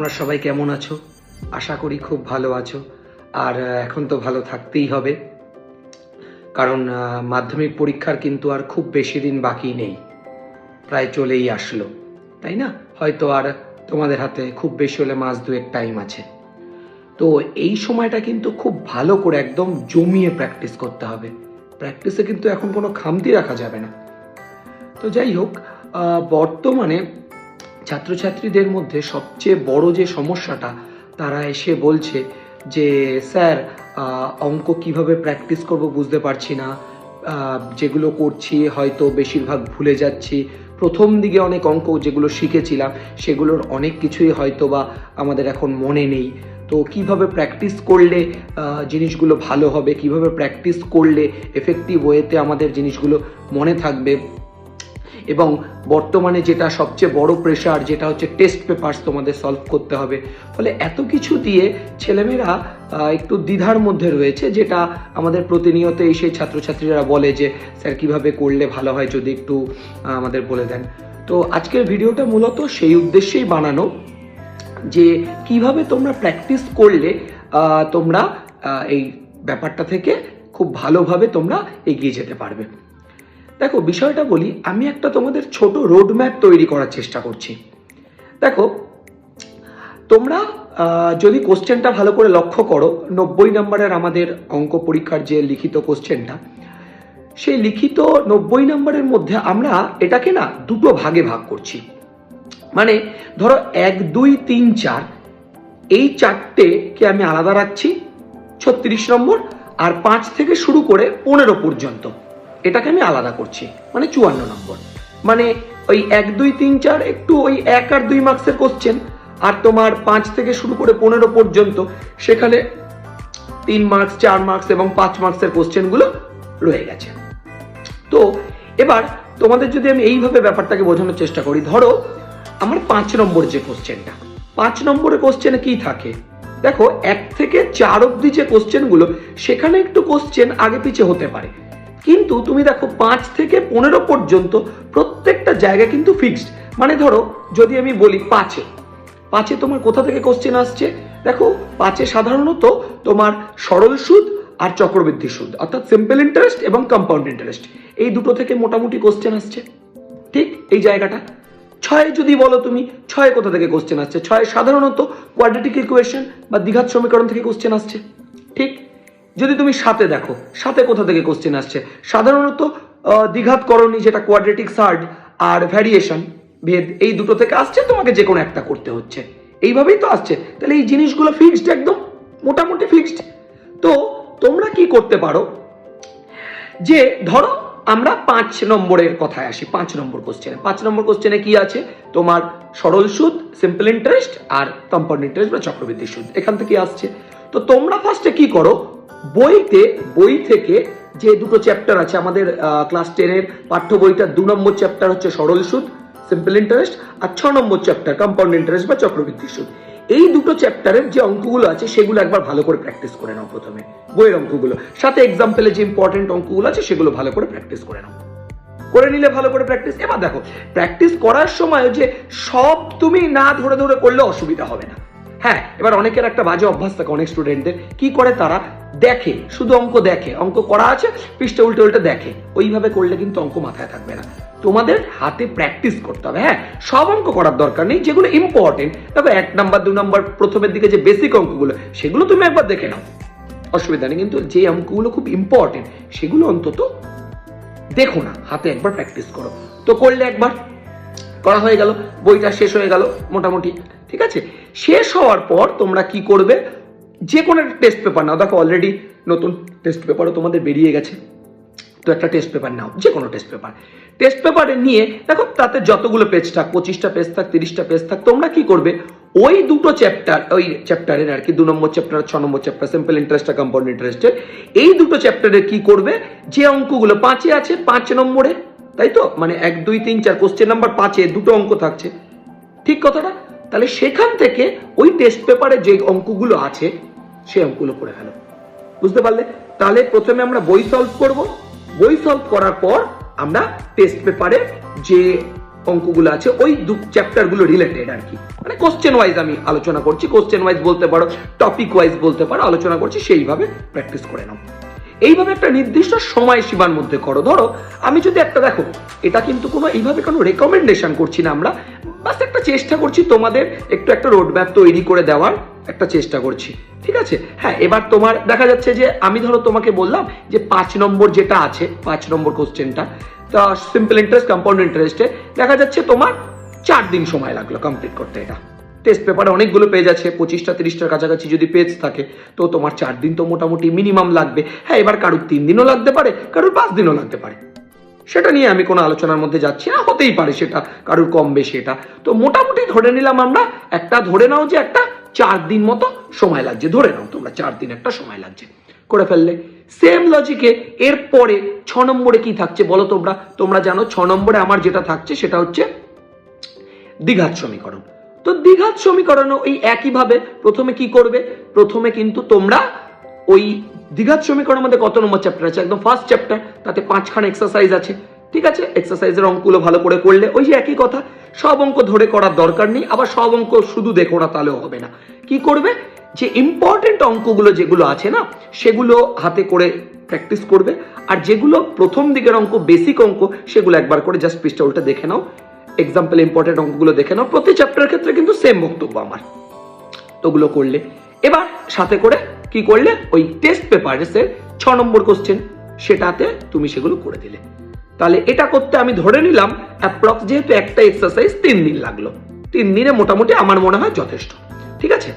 তোমরা সবাই কেমন আছো? আশা করি খুব ভালো আছো। আর এখন তো ভালো থাকতেই হবে। কারণ মাধ্যমিক পরীক্ষার কিন্তু আর খুব বেশি দিন বাকি নেই। প্রায় চলেই আসলো। তাই না? হয়তো আর তোমাদের হাতে খুব বেশি হলে মাস দুয়েক টাইম আছে। তো এই সময়টা কিন্তু খুব ভালো করে একদম জমিয়ে প্র্যাকটিস করতে হবে। প্র্যাকটিসে কিন্তু এখন কোনো খামতি রাখা যাবে না। তো যাই হোক বর্তমানে ছাত্রছাত্রীদের মধ্যে সবচেয়ে বড় যে সমস্যাটা, তারা এসে বলছে যে, স্যার অঙ্ক কীভাবে প্র্যাকটিস করব বুঝতে পারছি না। যেগুলো করছি হয়তো বেশিরভাগ ভুলে যাচ্ছি। প্রথম দিকে অনেক অঙ্ক যেগুলো শিখেছিলাম, সেগুলোর অনেক কিছুই হয়তো বা আমাদের এখন মনে নেই। তো কীভাবে প্র্যাকটিস করলে জিনিসগুলো ভালো হবে? কীভাবে প্র্যাকটিস করলে এফেক্টিভ ওয়েতে আমাদের জিনিসগুলো মনে থাকবে? এবং বর্তমানে যেটা সবচেয়ে বড় প্রেশার যেটা হচ্ছে টেস্ট পেপার্স তোমাদের সলভ করতে হবে। ফলে এত কিছু দিয়ে ছেলেমেয়েরা একটু দ্বিধার মধ্যে রয়েছে, যেটা আমাদের প্রতিনিয়ত এই সেই ছাত্রছাত্রীরা বলে যে, স্যার, কীভাবে করলে ভালো হয় যদি একটু আমাদের বলে দেন? তো আজকের ভিডিওটা মূলত সেই উদ্দেশ্যেই বানানো যে, কীভাবে তোমরা প্র্যাকটিস করলে তোমরা এই ব্যাপারটা থেকে খুব ভালোভাবে তোমরা এগিয়ে যেতে পারবে। দেখো, বিষয়টা বলি, আমি একটা তোমাদের ছোট রোড ম্যাপ তৈরি করার চেষ্টা করছি। দেখো, তোমরা যদি কোশ্চেনটা ভালো করে লক্ষ্য করো, নব্বই নম্বরের আমাদের অঙ্ক পরীক্ষার যে লিখিত কোশ্চেনটা সেই লিখিত নব্বই নম্বরের মধ্যে আমরা এটাকে না দুটো ভাগে ভাগ করছি। মানে ধরো এক, দুই, তিন, চার, এই চারটেকে আমি আলাদা রাখছি, ছত্রিশ নম্বর, আর পাঁচ থেকে শুরু করে পনেরো পর্যন্ত। এটাকে আমি আলাদা করছি মানে চুয়ান্ন নম্বর। মানে ওই এক, দুই, তিন, চার, একটু ওই এক আর দুই মার্কসের কোশ্চেন আর তোমার পাঁচ থেকে শুরু করে পনেরো পর্যন্ত, সেখানে তিন মার্কস চার মার্কস এবং পাঁচ মার্কসের কোশ্চেনগুলো রয়ে গেছে। তো এবার তোমাদের যদি আমি এইভাবে ব্যাপারটাকে বোঝানোর চেষ্টা করি, ধরো আমার পাঁচ নম্বর যে কোশ্চেনটা পাঁচ নম্বরের কোশ্চেনে কি থাকে? দেখো, এক থেকে চার অব্দি যে কোশ্চেনগুলো সেখানে একটু কোশ্চেন আগে পিছে হতে পারে। কিন্তু তুমি দেখো পাঁচ থেকে পনেরো পর্যন্ত প্রত্যেকটা জায়গা কিন্তু ফিক্সড মানে ধরো, যদি আমি বলি পাঁচে পাঁচে তোমার কোথা থেকে কোশ্চেন আসছে? দেখো, পাঁচে সাধারণত তোমার সরল সুদ আর চক্রবৃদ্ধি সুদ, অর্থাৎ সিম্পল ইন্টারেস্ট এবং কম্পাউন্ড ইন্টারেস্ট এই দুটো থেকে মোটামুটি কোশ্চেন আসছে। ঠিক এই জায়গাটা। ছয় যদি বলো তুমি, ছয় কোথা থেকে কোশ্চেন আসছে? ছয় সাধারণত কোয়াড্রেটিক ইকুয়েশন বা দ্বিঘাত সমীকরণ থেকে কোশ্চেন আসছে। ঠিক যদি তুমি সাথে দেখো, সাথে কোথা থেকে কোশ্চেন আসছে? সাধারণত দ্বিঘাত করণী যেটা কোয়াড্রেটিক সার্ড আর ভ্যারিয়েশন ভেদ, এই দুটো থেকে আসছে, তোমাকে যে কোনো একটা করতে হচ্ছে। এইভাবেই তো আসছে। তাহলে এই জিনিসগুলো ফিক্সড একদম, মোটামুটি ফিক্সড তো, তোমরা কি করতে পারো? যে, ধরো, আমরা পাঁচ নম্বরের কথায় আসি, পাঁচ নম্বর কোশ্চেনে পাঁচ নম্বর কোশ্চেনে কি আছে? তোমার সরল সুদ সিম্পল ইন্টারেস্ট আর কম্পাউন্ড ইন্টারেস্ট বা চক্রবৃদ্ধি সুদ। এখান থেকে আসছে। তো তোমরা ফার্স্টে কি করো? বইতে, বই থেকে যে দুটো চ্যাপ্টার আছে, আমাদের ক্লাস টেনের পাঠ্য বইটার দু নম্বর চ্যাপ্টার হচ্ছে সরল সুদ সিম্পল ইন্টারেস্ট আর ছ নম্বর চ্যাপ্টার কম্পাউন্ড ইন্টারেস্ট বা চক্রবৃদ্ধি সুদ। এই দুটো চ্যাপ্টারের যে অঙ্কগুলো আছে, সেগুলো একবার ভালো করে প্র্যাকটিস করে নাও প্রথমে, বইয়ের অঙ্কগুলো। সাথে এক্সাম্পলে যে ইম্পর্টেন্ট অঙ্কগুলো আছে, সেগুলো ভালো করে প্র্যাকটিস করে নাও। করে নিলে ভালো করে প্র্যাকটিস এবার দেখো প্র্যাকটিস করার সময় যে সব তুমি না ধরে ধরে করলে অসুবিধা হবে না। হ্যাঁ এবার অনেকের একটা বাজে অভ্যাস থাকে অনেক স্টুডেন্টদের কি করে তারা? দেখে, শুধু অঙ্ক দেখে। অঙ্ক করা আছে, পৃষ্ঠে উল্টে উল্টে দেখে। ওইভাবে করলে কিন্তু অঙ্ক মাথায় থাকবে না। তোমাদের হাতে প্র্যাকটিস করতে হবে হ্যাঁ? সব অঙ্ক করার দরকার নেই, যেগুলো ইম্পর্টেন্ট তবে এক নাম্বার দু নাম্বার প্রথমের দিকে যে বেসিক অঙ্কগুলো, সেগুলো তুমি একবার দেখে নাও। অসুবিধা নেই, কিন্তু যে অঙ্কগুলো খুব ইম্পর্টেন্ট সেগুলো অন্তত দেখো না, হাতে একবার প্র্যাকটিস করো। তো করলে একবার, করা হয়ে গেল, বইটা শেষ হয়ে গেল, মোটামুটি। ঠিক আছে? শেষ হওয়ার পর তোমরা কি করবে? যে কোনো একটা টেস্ট পেপার নাও। দেখো অলরেডি নতুন টেস্ট পেপারও তোমাদের বেরিয়ে গেছে। তো একটা টেস্ট পেপার নাও যে কোনো টেস্ট পেপার টেস্ট পেপারে নিয়ে, দেখো, তাতে যতগুলো পেজ থাক, পঁচিশটা পেজ থাক, তিরিশটা পেজ থাক, তোমরা কি করবে? ওই দুটো চ্যাপ্টার ওই চ্যাপ্টারের আর কি, দু নম্বর চ্যাপ্টার ছ নম্বর চ্যাপ্টার সিম্পল ইন্টারেস্ট কম্পাউন্ড ইন্টারেস্টের এই দুটো চ্যাপ্টারে কি করবে? যে অঙ্কগুলো পাঁচে আছে, পাঁচ নম্বরে, তাই তো? মানে এক, দুই, তিন, চার কোশ্চেন নাম্বার পাঁচে, দুটো অঙ্ক থাকছে। ঠিক কথাটা? তাহলে সেখান থেকে ওই টেস্ট পেপারে যে অঙ্কগুলো আছে সেই অঙ্কগুলো করে ফেলো। বুঝতে পারলে? তাহলে প্রথমে আমরা বই সলভ করব। বই সলভ করার পর আমরা টেস্ট পেপারে যে অঙ্কগুলো আছে, ওই দু চ্যাপ্টারগুলো রিলেটেড আর কি। মানে কোশ্চেন ওয়াইজ আমি আলোচনা করছি কোশ্চেন ওয়াইজ বলতে পারো টপিক ওয়াইজ বলতে পারো, আলোচনা করছি, সেইভাবে প্র্যাকটিস করে নাও। এইভাবে একটা নির্দিষ্ট সময় সীমার মধ্যে করো। ধরো, আমি যদি একটা দেখো, এটা কিন্তু কোনো এইভাবে কোনো রেকমেন্ডেশন করছি না আমরা বাস একটা চেষ্টা করছি তোমাদের একটু একটা রোড ম্যাপ তৈরি করে দেওয়ার একটা চেষ্টা করছি, ঠিক আছে? হ্যাঁ এবার তোমার, দেখা যাচ্ছে যে আমি ধরো তোমাকে বললাম যে পাঁচ নম্বর যেটা আছে, পাঁচ নম্বর কোশ্চেনটা তা সিম্পল ইন্টারেস্ট কম্পাউন্ড ইন্টারেস্টে দেখা যাচ্ছে তোমার চার দিন সময় লাগল কমপ্লিট করতে এটা। টেস্ট পেপারে অনেকগুলো পেজ আছে, পঁচিশটা, তিরিশটার কাছাকাছি যদি পেজ থাকে, তো তোমার চার দিন তো মোটামুটি মিনিমাম লাগবে। হ্যাঁ এবার কারুর তিন দিনও লাগতে পারে, কারুর পাঁচ দিনও লাগতে পারে। সেটা নিয়ে আমি কোনো আলোচনার মধ্যে যাচ্ছি না, হতেই পারে সেটা, কারুর কম বেশি এটা তো মোটামুটি ধরে নিলাম আমরা, একটা ধরে নাও যে একটা চার দিন মতো সময় লাগছে, ধরে নাও তোমরা চার দিন একটা সময় লাগছে, করে ফেললে। সেম লজিকে এরপরে ছ নম্বরে কি থাকছে বলো তোমরা? তোমরা জানো ছ নম্বরে আমার যেটা থাকছে সেটা হচ্ছে দ্বিঘাত সমীকরণ। তো দ্বিঘাত সমীকরণও ওই একইভাবে প্রথমে কি করবে? প্রথমে কিন্তু তোমরা ওই দ্বিঘাত সমীকরণের মধ্যে কত নম্বর চ্যাপ্টার আছে? একদম ফার্স্ট চ্যাপ্টার তাতে পাঁচখান এক্সারসাইজ আছে। ঠিক আছে? এক্সারসাইজের অঙ্কগুলো ভালো করে করলে ওই যে একই কথা, সব অঙ্ক ধরে করার দরকার নেই, আবার সব অঙ্ক শুধু দেখো না তাহলেও হবে না। কি করবে? যে ইম্পর্টেন্ট অঙ্কগুলো যেগুলো আছে না, সেগুলো হাতে করে প্র্যাকটিস করবে, আর যেগুলো প্রথম দিকের অঙ্ক বেসিক অঙ্ক, সেগুলো একবার করে জাস্ট পৃষ্ঠা উল্টে দেখে নাও। এক্সাম্পল ইম্পর্টেন্ট অঙ্কগুলো দেখে নাও। প্রতি চ্যাপ্টারের ক্ষেত্রে কিন্তু সেম বক্তব্য আমার। তো ওগুলো করলে। এবার সাথে করে কি করলে? ওই টেস্ট পেপারের ছ নম্বর কোশ্চেন সেটাতে তুমি সেগুলো করে দিলে। তাহলে এটা করতে আমি ধরে নিলাম অ্যাপ্রক্স যেহেতু একটা এক্সারসাইজ তিন দিন লাগল। তিন দিনে মোটামুটি আমার মনে হয় যথেষ্ট। ঠিক আছে?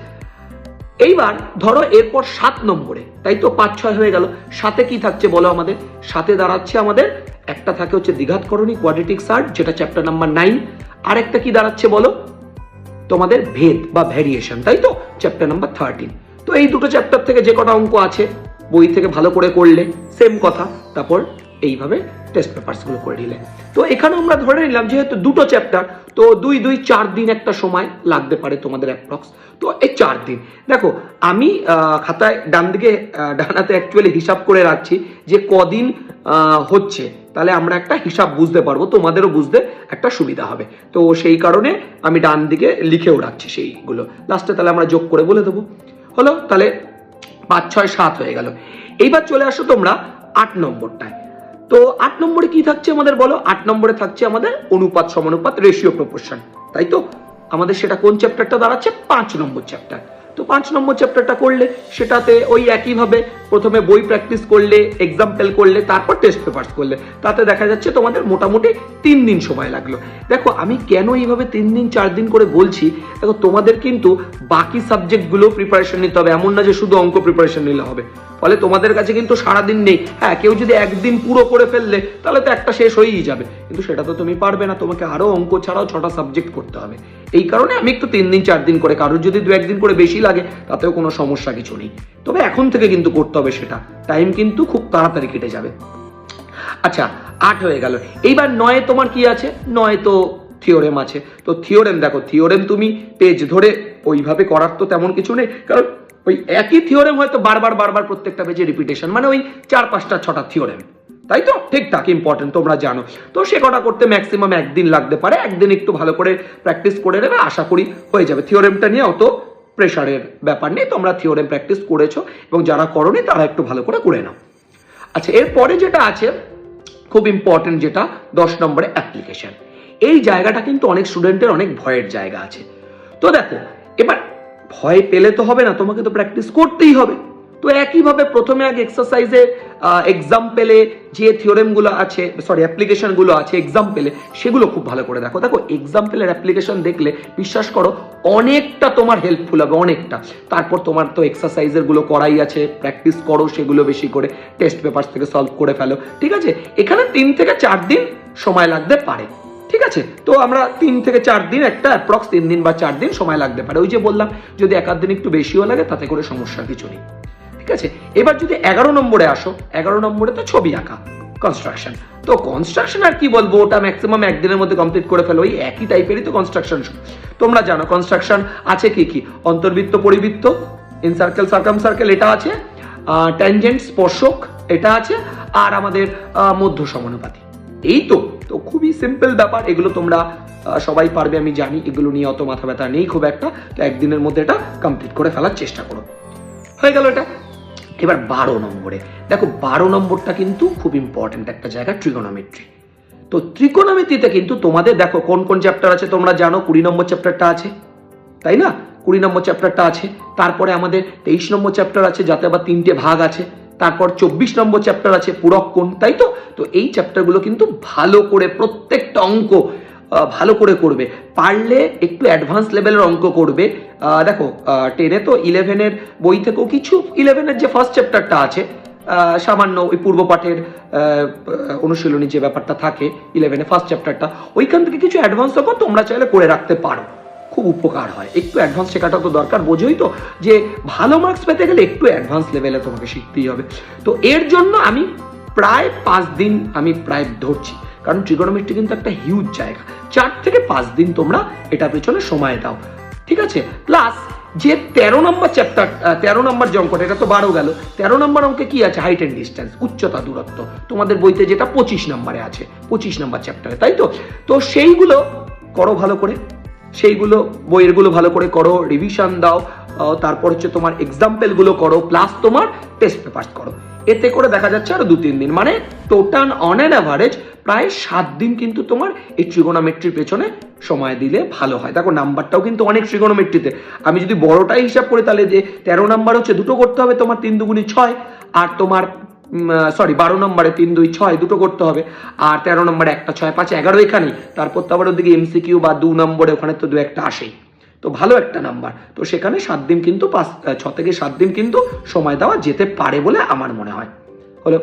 এইবার ধরো এরপর সাত নম্বরে, তাই তো পাঁচ ছয় হয়ে গেল। সাথে কি থাকছে বলো আমাদের? সাথে দাঁড়াচ্ছে আমাদের, একটা থাকে হচ্ছে দ্বিঘাতকরণী কোয়াড্রেটিক সার্ট যেটা চ্যাপ্টার নাম্বার নাইন আর একটা কি দাঁড়াচ্ছে বলো? তোমাদের ভেদ বা ভ্যারিয়েশন তাই তো? চ্যাপ্টার নাম্বার থার্টিন তো এই দুটো চ্যাপ্টার থেকে যে কটা অঙ্ক আছে, বই থেকে ভালো করে করলে সেম কথা। তারপর এইভাবে টেস্ট পেপারসগুলো করে নিলে। তো এখানে আমরা ধরে নিলাম, যেহেতু দুটো চ্যাপ্টার তো দুই দুই, চার দিন একটা সময় লাগতে পারে তোমাদের অ্যাপ্রক্স তো এই চার দিন। দেখো, আমি খাতায় ডান দিকে ডানাতে অ্যাকচুয়ালি হিসাব করে রাখছি যে কদিন হচ্ছে। তাহলে আমরা একটা হিসাব বুঝতে পারব, তোমাদেরও বুঝতে একটা সুবিধা হবে। তো সেই কারণে আমি ডান দিকে লিখেও রাখছি সেইগুলো। লাস্টে তাহলে আমরা যোগ করে বলে দেবো। হলো, তাহলে পাঁচ, ছয়, সাত হয়ে গেল। এইবার চলে আসো তোমরা আট নম্বরটায়। তো আট নম্বরে কি থাকছে আমাদের বলো? আট নম্বরে থাকছে আমাদের অনুপাত সমানুপাত রেশিও প্রপোর্শন তাই তো? আমাদের সেটা কোন চ্যাপ্টারটা দাঁড়াচ্ছে? পাঁচ নম্বর চ্যাপ্টার তো পাঁচ নম্বর চ্যাপ্টারটা করলে সেটাতে ওই একইভাবে প্রথমে বই প্র্যাকটিস করলে এক্সাম্পল করলে, তারপর টেস্ট পেপার্স করলে। তাতে দেখা যাচ্ছে তোমাদের মোটামুটি তিন দিন সময় লাগল। দেখো, আমি কেন এইভাবে তিন দিন, চার দিন করে বলছি? দেখো, তোমাদের কিন্তু বাকি সাবজেক্টগুলো প্রিপারেশন নিতে হবে। এমন না যে শুধু অঙ্ক প্রিপারেশন নিলে হবে। ফলে তোমাদের কাছে কিন্তু সারাদিন নেই। হ্যাঁ কেউ যদি একদিন পুরো করে ফেললে, তাহলে তো একটা শেষ হয়েই যাবে। কিন্তু সেটা তো তুমি পারবে না, তোমাকে আরও অঙ্ক ছাড়াও ছটা সাবজেক্ট করতে হবে। এই কারণে আমি একটু তিন দিন, চার দিন করে, কারোর যদি দু একদিন করে বেশি লাগে, তাতেও কোনো সমস্যা কিছু নেই। তবে এখন থেকে কিন্তু করতে হবে সেটা। টাইম কিন্তু খুব তাড়াতাড়ি কেটে যাবে। আচ্ছা আট হয়ে গেল। এইবার নয়ে তোমার কি আছে? নয় তো থিওরেম আছে। তো থিওরেম দেখো থিওরেম তুমি পেজ ধরে, ওইভাবে করার তো তেমন কিছু নেই, কারণ ওই একই থিওরেম হয়তো বারবার বারবার প্রত্যেকটা পেজে রিপিটেশন মানে ওই চার পাঁচটা, ছটা থিওরেম তাই তো? ঠিকঠাক ইম্পর্টেন্ট তোমরা জানো। তো সে কটা করতে ম্যাক্সিমাম একদিন লাগতে পারে, একদিন একটু ভালো করে প্র্যাকটিস করে নেবে, আশা করি হয়ে যাবে। থিওরেমটা নিয়ে অত প্রেশারের ব্যাপার নেই, তোমরা থিওরেম প্র্যাকটিস করেছ, এবং যারা করনি তারা একটু ভালো করে করে নাও। আচ্ছা এরপরে যেটা আছে, খুব ইম্পর্টেন্ট যেটা, দশ নম্বরে অ্যাপ্লিকেশন এই জায়গাটা কিন্তু অনেক স্টুডেন্টের অনেক ভয়ের জায়গা আছে। তো দেখো, এবার ভয় পেলে তো হবে না, তোমাকে তো প্র্যাকটিস করতেই হবে। তো একইভাবে প্রথমে আগে এক্সারসাইজে এক্সাম্পেলে যে থিওরেমগুলো আছে সরি অ্যাপ্লিকেশনগুলো আছে এক্সাম্পেলে সেগুলো খুব ভালো করে দেখো। দেখো এক্সাম্পেলের অ্যাপ্লিকেশন দেখলে বিশ্বাস করো, অনেকটা তোমার হেল্পফুল হবে, অনেকটা। তারপর তোমার তো এক্সারসাইজেরগুলো করাই আছে প্র্যাকটিস করো সেগুলো বেশি করে টেস্ট পেপার থেকে সলভ করে ফেলো, ঠিক আছে? এখানে তিন থেকে চার দিন সময় লাগতে পারে। ঠিক আছে? তো আমরা তিন থেকে চার দিন একটা অ্যাপ্রক্স তিন দিন বা চার দিন সময় লাগতে পারে। ওই যে বললাম, যদি এক দিন একটু বেশিও লাগে, তাতে করে সমস্যা কিছু নেই। ঠিক আছে? এবার যদি এগারো নম্বরে আসো, এগারো নম্বরে তো ছবি আঁকা কনস্ট্রাকশন তো কনস্ট্রাকশন আর কি বলব? ওটা ম্যাক্সিমাম একদিনের মধ্যে কমপ্লিট করে ফেলো। ওই একই টাইপেরই তো কনস্ট্রাকশন তোমরা জানো কনস্ট্রাকশন আছে কি কি? অন্তর্বৃত্ত, পরিবৃত্ত ইন সার্কেল সার্কাম সার্কেল এটা আছে। ট্যানজেন্ট স্পর্শক, এটা আছে। আর আমাদের মধ্য সমানুপাতি এই তো। তো খুবই সিম্পল ব্যাপার। এগুলো তোমরা সবাই পারবে, আমি জানি। এগুলো নিয়ে অত মাথা ব্যথা নেই, খুব একটা। তো একদিনের মধ্যে এটা কমপ্লিট করে ফেলার চেষ্টা করো। হয়ে গেল এটা। এবার বারো নম্বরে। দেখো, বারো নম্বরটা কিন্তু খুব ইম্পর্ট্যান্ট একটা জায়গা ট্রিগোনোমেট্রি তো ত্রিকোণমিতিতে কিন্তু তোমাদের, দেখো, কোন কোন চ্যাপ্টার আছে তোমরা জানো? কুড়ি নম্বর চ্যাপ্টারটা আছে। তাই না? কুড়ি নম্বর চ্যাপ্টারটা আছে। তারপরে আমাদের তেইশ নম্বর চ্যাপ্টার আছে, যাতে আবার তিনটে ভাগ আছে। তারপর চব্বিশ নম্বর চ্যাপ্টার আছে, পূরক কোণ, তাই তো? তো এই চ্যাপ্টারগুলো কিন্তু ভালো করে, প্রত্যেকটা অঙ্ক ভালো করে করবে। পারলে একটু অ্যাডভান্স লেভেলের অঙ্ক করবে। দেখো টেনে তো ইলেভেনের বই থেকেও কিছু ইলেভেনের যে ফার্স্ট চ্যাপ্টারটা আছে সামান্য ওই পূর্ব পাঠের অনুশীলনী যে ব্যাপারটা থাকে ইলেভেনে ফার্স্ট চ্যাপ্টারটা ওইখান থেকে কিছু অ্যাডভান্স অঙ্ক তোমরা চাইলে করে রাখতে পারো। খুব উপকার হয়। একটু অ্যাডভান্স শেখাটা তো দরকার, বোঝোই তো যে ভালো মার্কস পেতে গেলে একটু অ্যাডভান্স লেভেলে তোমাকে শিখতেই হবে। তো এর জন্য আমি প্রায় পাঁচ দিন আমি প্রায় ধরছি, কারণ ট্রিগোনোমেট্রি কিন্তু একটা হিউজ জায়গা। চার থেকে পাঁচ দিন তোমরা এটার পেছনে সময় দাও, ঠিক আছে? প্লাস যে তেরো নম্বর চ্যাপ্টার তেরো নম্বর যে অঙ্কটা, এটা তো বারো গেল। তেরো নম্বর অঙ্কে কি আছে? হাইট অ্যান্ড ডিস্টেন্স উচ্চতা, দূরত্ব। তোমাদের বইতে যেটা পঁচিশ নম্বরে আছে, পঁচিশ নম্বর চ্যাপ্টারে তাই তো? তো সেইগুলো করো ভালো করে। সেইগুলো বইয়েরগুলো ভালো করে করো রিভিশন দাও তারপর হচ্ছে তোমার এক্সাম্পলগুলো করো প্লাস তোমার টেস্ট পেপার্স করো। এতে করে দেখা যাচ্ছে আরও দু তিন দিন। মানে টোটাল অন অ্যান অ্যাভারেজ প্রায় সাত দিন কিন্তু তোমার এই ট্রিগোনোমেট্রির পেছনে সময় দিলে ভালো হয়। দেখো নাম্বারটাও কিন্তু অনেক ট্রিগোনোমেট্রিতে আমি যদি বড়টাই হিসাব করি তাহলে যে তেরো নাম্বার হচ্ছে, দুটো করতে হবে তোমার তিন দুগুণি ছয়, আর তোমার সরি বারো নম্বরে তিন, দুই, ছয়, দুটো করতে হবে। আর তেরো নম্বরে একটা, ছয়, পাঁচ, এগারো এখানেই। তারপর তো আবার ওদিকে এমসিকিউ বা দু নম্বরে ওখানে তো দু একটা আসেই। তো ভালো একটা নাম্বার তো সেখানে সাত দিন কিন্তু পাঁচ ছ থেকে সাত দিন কিন্তু সময় দেওয়া যেতে পারে বলে আমার মনে হয়। হলো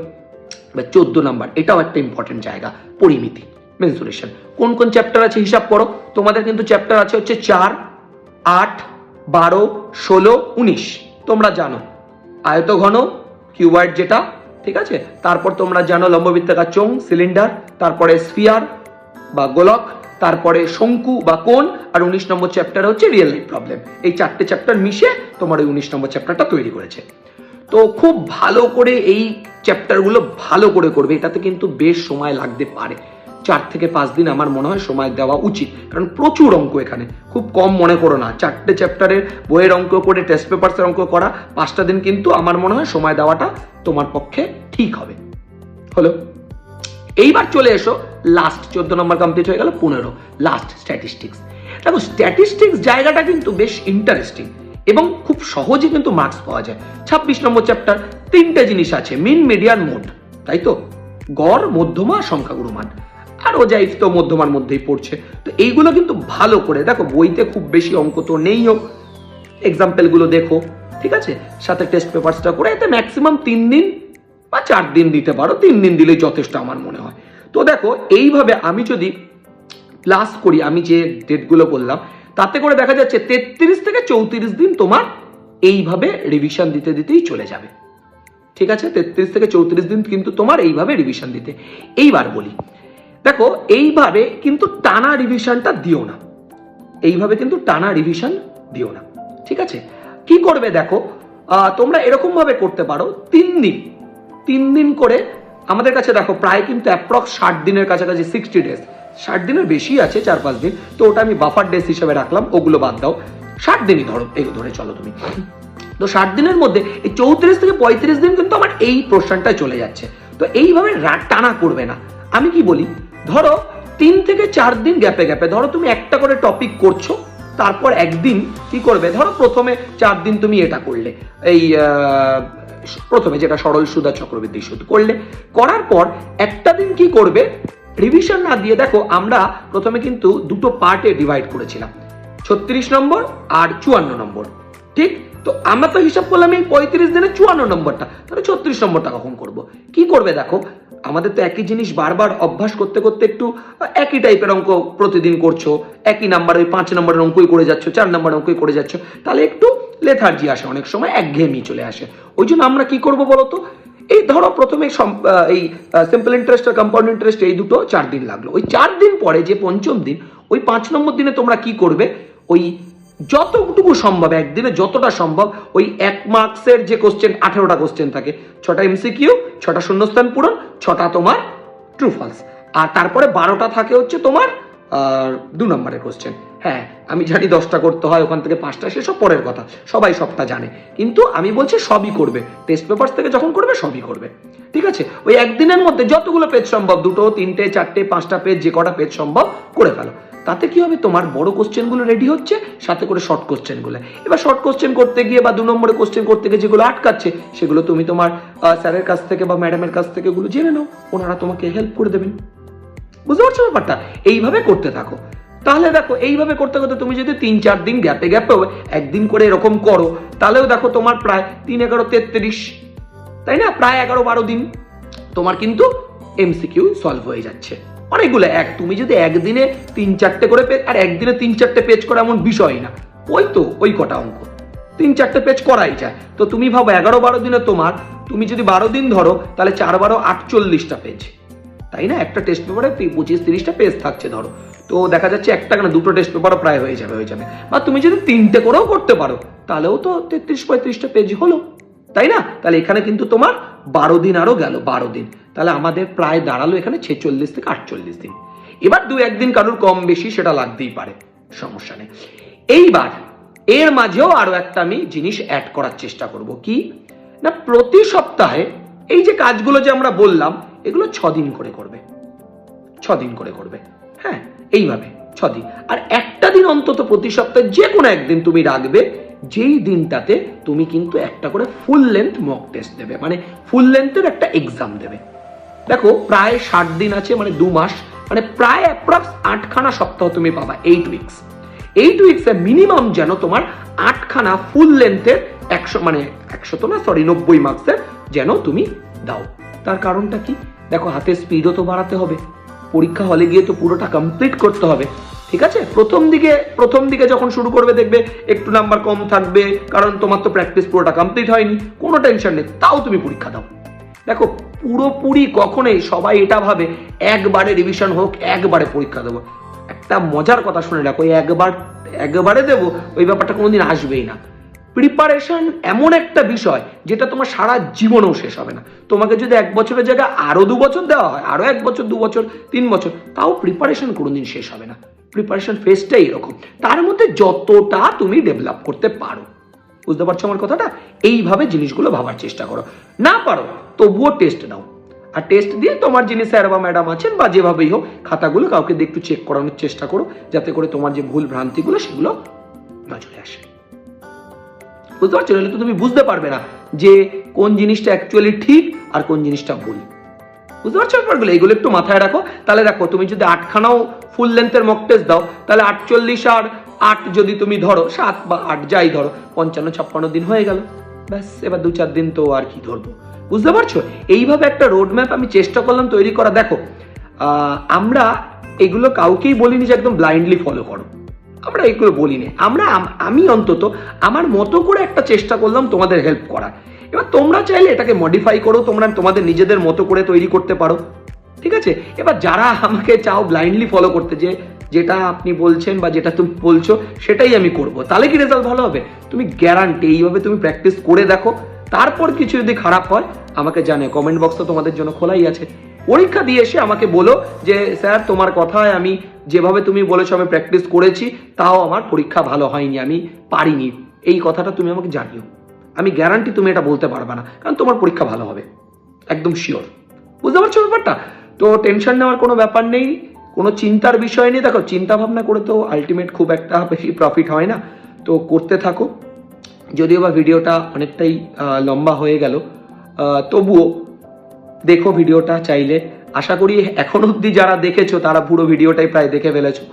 চোদ্দ নাম্বার, এটাও একটা ইম্পর্টেন্ট জায়গা, পরিমিতি মেনসুরেশন কোন কোন চ্যাপ্টার আছে হিসাব করো? তোমাদের কিন্তু চ্যাপ্টার আছে হচ্ছে চার, আট, বারো, ষোলো, উনিশ। তোমরা জানো। আয়ত ঘন কিউবার্ড যেটা ঠিক আছে? তারপর তোমরা জানো লম্ববৃত্তাকার চোং সিলিন্ডার তারপরে স্ফিয়ার বা গোলক, তারপরে শঙ্কু বা কোন আর উনিশ নম্বর চ্যাপ্টার হচ্ছে রিয়েল লাইফ প্রবলেম এই চারটে চ্যাপ্টার মিশে তোমার ওই উনিশ নম্বর চ্যাপ্টারটা তৈরি করেছে। তো খুব ভালো করে এই চ্যাপ্টারগুলো ভালো করে করবে, এটাতে কিন্তু বেশ সময় লাগতে পারে। চার থেকে পাঁচ দিন আমার মনে হয় সময় দেওয়া উচিত। কারণ প্রচুর অঙ্ক এখানে। খুব কম মনে করো না। চারটে চ্যাপ্টারের বইয়ের অঙ্ক করে টেস্ট পেপারসের অঙ্ক করা, পাঁচটা দিন কিন্তু আমার মনে হয় সময় দেওয়াটা তোমার পক্ষে ঠিক হবে। হলো? এইবার চলে এসো। লাস্ট চোদ্দ নম্বর কমপ্লিট হয়ে গেল, পনেরো। লাস্ট স্ট্যাটিস্টিক্স দেখো স্ট্যাটিস্টিক্স জায়গাটা কিন্তু বেশ ইন্টারেস্টিং এবং খুব সহজে কিন্তু মার্কস পাওয়া যায়। ছাব্বিশ নম্বর চ্যাপ্টার তিনটে জিনিস আছে। মিন মিডিয়ান মোড তাই তো? গড়, মধ্যমা সংখ্যাগুরু মান আর ও যাই তো মধ্যমার মধ্যেই পড়ছে। তো এইগুলো কিন্তু ভালো করে, দেখো বইতে খুব বেশি অঙ্ক তো নেই হোক এক্সাম্পলগুলো দেখো, ঠিক আছে? সাথে টেস্ট পেপারসটা করে এতে ম্যাক্সিমাম তিন দিন বা চার দিন দিতে পারো। তিন দিন দিলেই যথেষ্ট আমার মনে হয়। তো দেখো, এইভাবে আমি যদি প্লাস করি, আমি যে ডেটগুলো বললাম, তাতে করে দেখা যাচ্ছে তেত্রিশ থেকে চৌত্রিশ দিন তোমার এইভাবে রিভিশন দিতে দিতেই চলে যাবে। ঠিক আছে? তেত্রিশ থেকে চৌত্রিশ দিন কিন্তু তোমার এইভাবে রিভিশন দিতে। এইবার বলি দেখো এইভাবে কিন্তু টানা রিভিশনটা দিও না। এইভাবে কিন্তু টানা রিভিশন দিও না। ঠিক আছে? কি করবে দেখো তোমরা এরকম ভাবে করতে পারো, তিন দিন তিন দিন করে আমাদের কাছে দেখো, প্রায় কিন্তু অ্যাপ্রক্স ষাট দিনের কাছাকাছি সিক্সটি ডেজ ষাট দিনের বেশি আছে, চার পাঁচ দিন। তো ওটা আমি বাফার ডেজ হিসেবে রাখলাম, ওগুলো বাদ দাও। ষাট দিনই ধরো, এই ধরে চলো তুমি। তো ষাট দিনের মধ্যে, এই চৌত্রিশ থেকে পঁয়ত্রিশ দিন কিন্তু আমার এই প্রশ্নটায় চলে যাচ্ছে। তো এইভাবে টানা করবে না। আমি কি বলি? ধরো, তিন থেকে চার দিন গ্যাপে গ্যাপে, ধরো তুমি একটা করে টপিক করছ, তারপর একদিন কি করবে? ধরো প্রথমে চার দিন তুমি এটা করলে, এই প্রথমে যেটা সরল সুদা চক্রবৃদ্ধি সুদ করলে, করার পর একটা দিন কি করবে? রিভিশন না দিয়ে দেখো, আমরা প্রথমে কিন্তু দুটো পার্টে ডিভাইড করেছিলাম, ছত্রিশ নম্বর আর চুয়ান্ন নম্বর, ঠিক? তো আমরা তো হিসাব করলাম এই পঁয়ত্রিশ দিনে চুয়ান্ন নম্বরটা, তাহলে ছত্রিশ নম্বরটা কখন করব? কি করবে দেখো আমাদের তো একই জিনিস বারবার অভ্যাস করতে করতে একটু একই টাইপের অঙ্ক প্রতিদিন করছ, একই নাম্বার ওই পাঁচ নম্বরের অঙ্কই করে যাচ্ছ, চার নম্বর অঙ্কই করে যাচ্ছ, তাহলে একটু লেথার্জি আসে, অনেক সময় একঘেয়েমি চলে আসে। ওই জন্য আমরা কি করব বলতো এই ধরো প্রথমে এই সিম্পল ইন্টারেস্ট আর কম্পাউন্ড ইন্টারেস্ট এই দুটো চার দিন লাগল। ওই চার দিন পরে যে পঞ্চম দিন, ওই পাঁচ নম্বর দিনে তোমরা কি করবে? ওই যতটুকু সম্ভব, একদিনে যতটা সম্ভব, ওই এক মার্কসের যে কোশ্চেন আঠেরোটা কোশ্চেন থাকে। ছটা এমসিকিউ ছটা শূন্যস্থান পূরণ, ছটা তোমার ট্রু ফলস আর তারপরে বারোটা থাকে হচ্ছে তোমার দু নম্বরের কোশ্চেন হ্যাঁ আমি জানি দশটা করতে হয়, ওখান থেকে পাঁচটা সেসব পরের কথা। সবাই সবটা জানে। কিন্তু আমি বলছি সবই করবে। টেস্ট পেপার থেকে যখন করবে, সবই করবে। ঠিক আছে? ওই একদিনের মধ্যে যতগুলো পেজ সম্ভব, দুটো, তিনটে, চারটে, পাঁচটা পেজ যে কটা পেজ সম্ভব, করে ফেলো। তাতে কি হবে? তোমার বড় কোশ্চেনগুলো রেডি হচ্ছে, সাথে করে শর্ট কোশ্চেনগুলো। এবার শর্ট কোশ্চেন করতে গিয়ে বা দু নম্বরে কোশ্চেন করতে গিয়ে যেগুলো আটকাচ্ছে, সেগুলো তুমি তোমার স্যারের কাছ থেকে বা ম্যাডামের কাছ থেকে ওগুলো জেনে নাও। ওনারা তোমাকে হেল্প করে দেবেন। বুঝতে পারছ ব্যাপারটা? এইভাবে করতে থাকো। তাহলে দেখো, এইভাবে করতে করতে তুমি যদি তিন, চার দিন গ্যাপে গ্যাপে একদিন করে এরকম করো, তাহলেও দেখো তোমার প্রায় তিন, এগারো, তেত্রিশ, তাই না? প্রায় এগারো, বারো দিন তোমার কিন্তু এমসিকিউ সলভ হয়ে যাচ্ছে। অনেকগুলো এক, তুমি যদি একদিনে তিন চারটে করে পেজ আর একদিনে তিন চারটে পেজ করা এমন বিষয় না। ওই তো, ওই কটা অঙ্ক। তিন চারটে পেজ করাই যায়। তো তুমি ভাবো এগারো বারো দিনে তোমার, তুমি যদি বারো দিন ধরো, তাহলে চার বারো আটচল্লিশটা পেজ তাই না? একটা টেস্ট পেপারে পঁচিশ তিরিশটা পেজ থাকছে ধরো। তো দেখা যাচ্ছে একটা কেন দুটো টেস্ট পেপারও প্রায় হয়ে যাবে হয়ে যাবে। বা তুমি যদি তিনটে করেও করতে পারো, তাহলেও তো তেত্রিশ পঁয়ত্রিশটা পেজ হলো। তাই না? তাহলে এখানে কিন্তু তোমার বারো দিন আরও গেল, বারো দিন। তাহলে আমাদের প্রায় দাঁড়াল এখানে ছেচল্লিশ থেকে আটচল্লিশ দিন। এবার দু একদিন কারোর কম বেশি সেটা লাগতেই পারে, সমস্যা নেই। এইবার এর মাঝেও আরও একটা আমি জিনিস অ্যাড করার চেষ্টা করব। কি? না, প্রতি সপ্তাহে এই যে কাজগুলো যে আমরা বললাম, এগুলো ছদিন করে করবে। ছদিন করে করবে। হ্যাঁ এইভাবে, ছদিন। আর একটা দিন অন্তত প্রতি সপ্তাহে যে কোনো একদিন তুমি রাখবে যেই দিনটাতে তুমি কিন্তু একটা করে ফুল লেন্থ মক টেস্ট দেবে মানে ফুল লেন্থের একটা এক্সাম দেবে। দেখো, প্রায় ষাট দিন আছে মানে দু মাস মানে প্রায় অ্যাপ্রক্স আটখানা সপ্তাহ তুমি পাবা এইট উইকস এইট উইকসে মিনিমাম যেন তোমার আটখানা ফুল লেন্থের একশো মানে একশো তো না সরি নব্বই মার্কসের যেন তুমি দাও। তার কারণটা কি? দেখো, হাতের স্পিডও তো বাড়াতে হবে। পরীক্ষা হলে গিয়ে তো পুরোটা কমপ্লিট করতে হবে। ঠিক আছে? প্রথম দিকে প্রথম দিকে যখন শুরু করবে, দেখবে একটু নাম্বার কম থাকবে, কারণ তোমার তো প্র্যাকটিস পুরোটা কমপ্লিট হয়নি, কোনো টেনশন নেই, তাও তুমি পরীক্ষা দাও। দেখো, পুরোপুরি কখনোই সবাই এটা ভাবে, একবারে রিভিশন হোক, একবারে পরীক্ষা দেবো। একটা মজার কথা শুনে রাখো একবার, একবারে দেবো, ওই ব্যাপারটা কোনোদিন আসবেই না। প্রিপারেশন এমন একটা বিষয়, যেটা তোমার সারা জীবনেও শেষ হবে না। তোমাকে যদি এক বছরের জায়গায় আরও দু বছর দেওয়া হয়, আরও এক বছর, দু বছর, তিন বছর, তাও প্রিপারেশন কোনোদিন শেষ হবে না। প্রিপারেশন ফেজটাই এরকম তার মধ্যে যতটা তুমি ডেভেলপ করতে পারো। বুঝতে পারছ আমার কথাটা? এইভাবে জিনিসগুলো ভাবার চেষ্টা করো। না পারো, তবুও টেস্ট নাও। আর টেস্ট দিয়ে তোমার যিনি স্যার বা ম্যাডাম আছেন বা যেভাবেই হোক, খাতাগুলো কাউকে একটু চেক করানোর চেষ্টা করো, যাতে করে তোমার যে ভুল ভ্রান্তিগুলো, সেগুলো নজরে আসে। বুঝতে পারছ? নাহলে তো তুমি বুঝতে পারবে না যে কোন জিনিসটা অ্যাকচুয়ালি ঠিক আর কোন জিনিসটা ভুল। বুঝতে পারছ ব্যাপারগুলো? এইগুলো একটু মাথায় রাখো। তাহলে দেখো, তুমি যদি আটখানাও ফুল লেন্থের মক টেস্ট দাও, তাহলে আটচল্লিশ আর আট যদি তুমি ধরো, সাত বা আট যাই ধরো, পঞ্চান্ন, ছাপ্পান্ন দিন হয়ে গেল। ব্যাস, এবার দু চার দিন তো আর কি ধরবো। বুঝতে পারছ? এইভাবে একটা রোড ম্যাপ আমি চেষ্টা করলাম তৈরি করা। দেখো আমরা এগুলো কাউকেই বলিনি যে একদম ব্লাইন্ডলি ফলো করো। আমরা এগুলো বলিনি। আমরা, আমি অন্তত আমার মতো করে একটা চেষ্টা করলাম তোমাদের হেল্প করা এবার তোমরা চাইলে এটাকে মডিফাই করো, তোমরা তোমাদের নিজেদের মতো করে তৈরি করতে পারো। ঠিক আছে? এবার যারা আমাকে চাও ব্লাইন্ডলি ফলো করতে, যে যেটা আপনি বলছেন বা যেটা তুমি বলছো, সেটাই আমি করব। তাহলে কি রেজাল্ট ভালো হবে? তুমি গ্যারান্টি এইভাবে তুমি প্র্যাকটিস করে দেখো। তারপর কিছু যদি খারাপ হয়, আমাকে জানে কমেন্ট বক্স তো তোমাদের জন্য খোলাই আছে। পরীক্ষা দিয়ে এসে আমাকে বলো যে, স্যার, তোমার কথায় আমি যেভাবে তুমি বলেছ আমি প্র্যাকটিস করেছি, তাও আমার পরীক্ষা ভালো হয়নি, আমি পারিনি। এই কথাটা তুমি আমাকে জানিও। আমি গ্যারান্টি তুমি এটা বলতে পারবে না, কারণ তোমার পরীক্ষা ভালো হবে, একদম শিওর বুঝতে পারছ ব্যাপারটা? তো টেনশন নেওয়ার কোনো ব্যাপার নেই, কোনো চিন্তার বিষয় নেই। দেখো চিন্তা ভাবনা করে তো আলটিমেট খুব একটা বেশি প্রফিট হয় না। তো করতে থাকো। যদিও বা ভিডিওটা অনেকটাই লম্বা হয়ে গেল তবুও দেখো ভিডিওটা চাইলে। আশা করি এখন অবধি যারা দেখেছ, তারা পুরো ভিডিওটাই প্রায় দেখে ফেলেছো।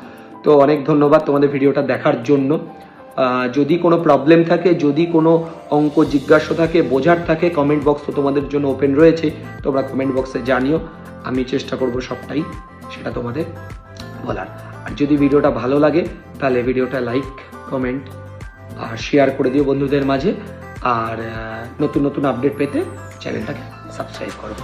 তো অনেক ধন্যবাদ তোমাদের ভিডিওটা দেখার জন্য। যদি কোনো প্রবলেম থাকে, যদি কোনো অঙ্ক জিজ্ঞাসা থাকে, বোঝার থাকে কমেন্ট বক্স তো তোমাদের জন্য ওপেন রয়েছে, তোমরা কমেন্ট বক্সে জানিও। আমি চেষ্টা করব সবটাই, সেটা তোমাদের বলার। আর যদি ভিডিওটা ভালো লাগে, তাহলে ভিডিওটা লাইক কমেন্ট আর শেয়ার করে দিও বন্ধুদের মাঝে। আর নতুন নতুন আপডেট পেতে চ্যানেলটাকে সাবস্ক্রাইব করো।